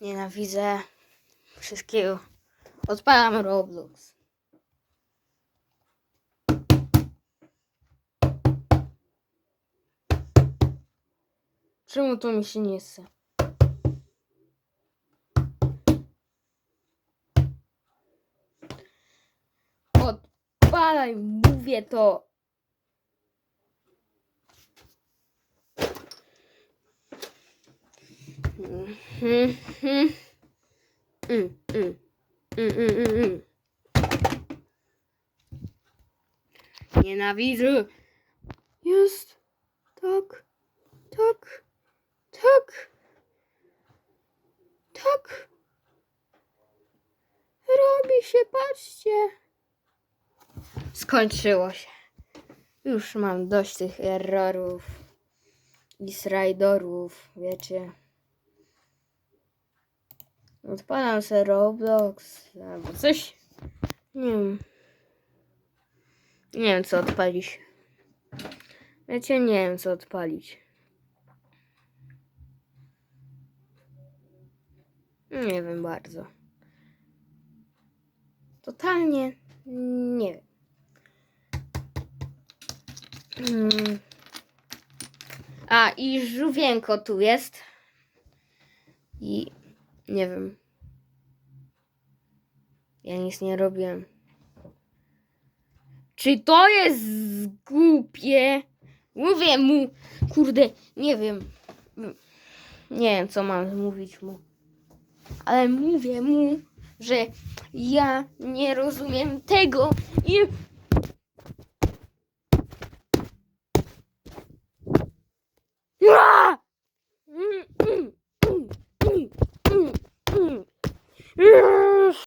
Nienawidzę wszystkiego. Odpalam Roblox. Czemu to mi się nie chce? Odpalaj, mówię to. Nienawidzę. Jest. Tak. Tak. Tak. Tak. Robi się, patrzcie. Skończyło się. Już mam dość tych errorów i slajdorów, wiecie. Odpalam sobie Roblox albo coś. Nie wiem. Nie wiem co odpalić. Wiecie, nie wiem co odpalić. Nie wiem bardzo. Totalnie nie wiem. Mm. A i żółwienko tu jest. I nie wiem. Ja nic nie robiłem. Czy to jest głupie? Mówię mu, kurde, nie wiem. Nie wiem, co mam mówić mu. Ale mówię mu, że ja nie rozumiem tego i.